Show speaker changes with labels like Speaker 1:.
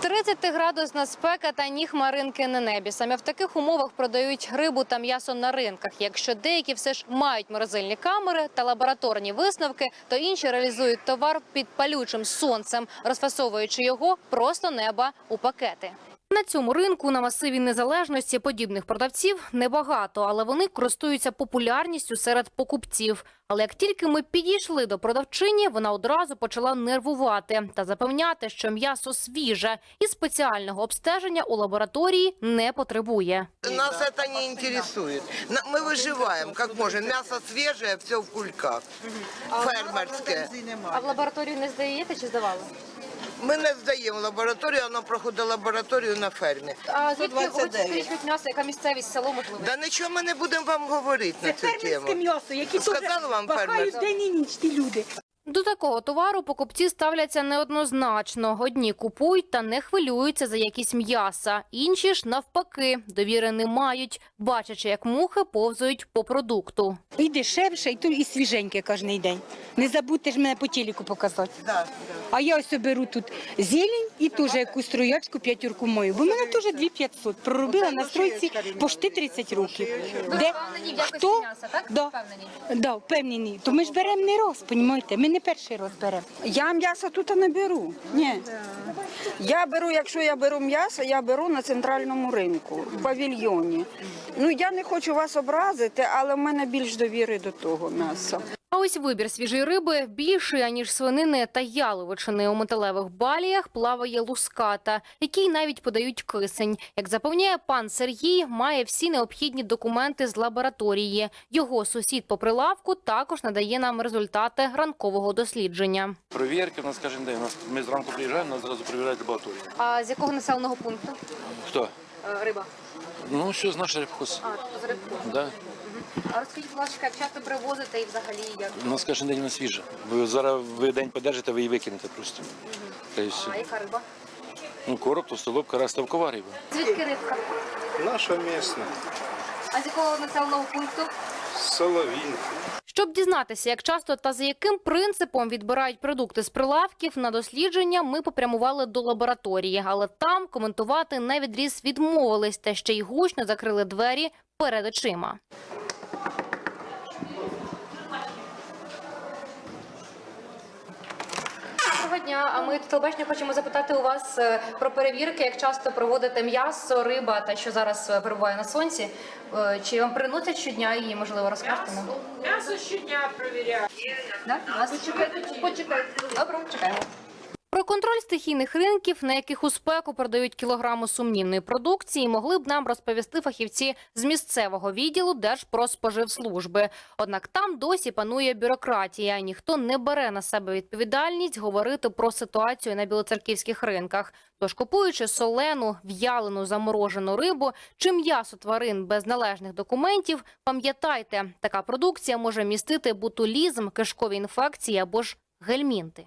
Speaker 1: 30-градусна спека та ні хмаринки на небі. Саме в таких умовах продають рибу та м'ясо на ринках. Якщо деякі все ж мають морозильні камери та лабораторні висновки, то інші реалізують товар під палючим сонцем, розфасовуючи його просто неба у пакети. На цьому ринку на масиві незалежності подібних продавців небагато, але вони користуються популярністю серед покупців. Але як тільки ми підійшли до продавчині, вона одразу почала нервувати та запевняти, що м'ясо свіже і спеціального обстеження у лабораторії не потребує.
Speaker 2: Нас это не интересует. На- Мы выживаем как можем. Мясо свежее, все в кульках. Фермерське.
Speaker 1: А в лабораторію не здаєте чи здавали?
Speaker 2: Ми не здаємо лабораторію, воно проходить лабораторію на фермі.
Speaker 1: А звідки ви
Speaker 2: 129.
Speaker 1: скажіть м'ясо, яка місцевість село можливо?
Speaker 2: Да нічого ми не будемо вам говорити на
Speaker 3: Це
Speaker 2: цю тему.
Speaker 3: фермерське м'ясо, які
Speaker 2: Сказали вам
Speaker 3: пахають
Speaker 2: фермер?
Speaker 3: день і ніч ті люди.
Speaker 1: До такого товару покупці ставляться неоднозначно. Одні купують та не хвилюються за якісь м'яса, інші ж навпаки довіри не мають, бачачи, як мухи повзують по продукту.
Speaker 3: І дешевше, і, то, і свіженьке кожен день. Не забудьте ж мене по тіліку показати.
Speaker 2: Да,
Speaker 3: А я ось беру тут зелень і теж якусь троячку п'ятірку мою. Бо в мене теж 2500. Проробила на стройці почти 30 років. Де хто? Да. Да, впевнені. То ми ж беремо не раз, понімаєте? Ми не перший раз беремо.
Speaker 4: Я м'ясо тут не беру. Ні. Я беру, якщо я беру м'ясо, я беру на центральному ринку, в павільйоні. Ну я не хочу вас образити, але в мене більш довіри до того м'яса.
Speaker 1: А ось вибір свіжої риби більший, аніж свинини та яловичини. У металевих баліях плаває луската, який навіть подають кисень. Як запевняє пан Сергій, має всі необхідні документи з лабораторії. Його сусід по прилавку також надає нам результати ранкового дослідження.
Speaker 5: Провірки у нас кожен день. Ми зранку приїжджаємо, нас зразу перевіряють лабораторію.
Speaker 1: А з якого населеного пункту
Speaker 5: Хто?
Speaker 1: риба?
Speaker 5: Ну що з наш рибхоз?
Speaker 1: А з рибку.
Speaker 5: Да.
Speaker 1: А розкажіть, будь ласка, як часто привозите і взагалі як?
Speaker 5: У нас кожен день вона свіжа. Ви зараз ви день подержите, ви її викинете просто. Та й все.
Speaker 1: А яка риба?
Speaker 5: Ну, короб, толстолоб, кара, ставкова риба.
Speaker 1: Звідки рибка?
Speaker 6: Наша місна,
Speaker 1: А з якого населеного пункту?
Speaker 6: соловінки.
Speaker 1: Щоб дізнатися, як часто та за яким принципом відбирають продукти з прилавків на дослідження, ми попрямували до лабораторії, але там коментувати на відріз відмовились та ще й гучно закрили двері перед очима. Дня. А ми до телебачення хочемо запитати у вас е, про перевірки, як часто проводите м'ясо, риба та що зараз е, перебуває на сонці. Е, Чи вам приносять щодня і можливо розкажете нам?
Speaker 7: М'ясо щодня перевіряю.
Speaker 1: Да? Почекайте, Почекайте. Добре, чекаємо. Контроль стихійних ринків, на яких у спеку продають кілограми сумнівної продукції, могли б нам розповісти фахівці з місцевого відділу Держпродспоживслужби. Однак там досі панує бюрократія. Ніхто не бере на себе відповідальність говорити про ситуацію на білоцерківських ринках. Тож, купуючи солену, в'ялену, заморожену рибу чи м'ясо тварин без належних документів, пам'ятайте, така продукція може містити бутулізм, кишкові інфекції або ж гельмінти.